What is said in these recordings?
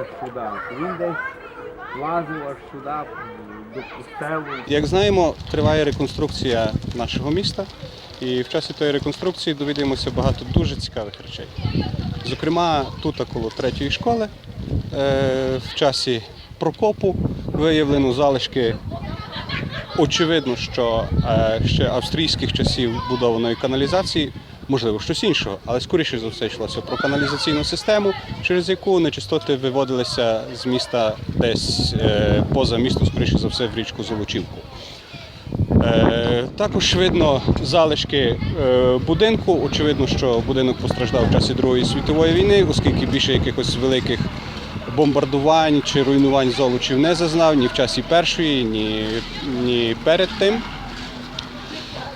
аж сюди. Він десь лазив аж сюди до костелу. Як знаємо, триває реконструкція нашого міста, і в часі тої реконструкції довідаємося багато дуже цікавих речей. Зокрема, тут коло третьої школи е, в часі прокопу виявлено залишки. Очевидно, що е, ще австрійських часів будованої каналізації, можливо, щось іншого, але скоріше за все йшлося про каналізаційну систему, через яку нечистоти виводилися з міста десь е, поза місто, скоріше за все, в річку Золочівку. Е, Також видно залишки е, будинку. Очевидно, що будинок постраждав в часі Другої світової війни, оскільки більше якихось великих бомбардувань чи руйнувань золочів не зазнав ні в часі першої, ні, ні перед тим.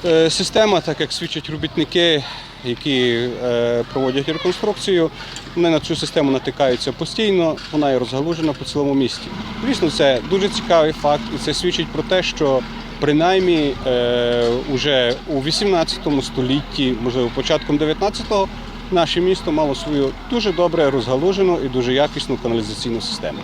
Е, Система, так як свідчать робітники, які е, проводять реконструкцію, вони на цю систему натикаються постійно, вона є розгалужена по цілому місті. Звісно, це дуже цікавий факт, і це свідчить про те, що принаймні е, уже у 18 столітті, можливо, початком 19-го, наше місто мало свою дуже добре розгалужену і дуже якісну каналізаційну систему.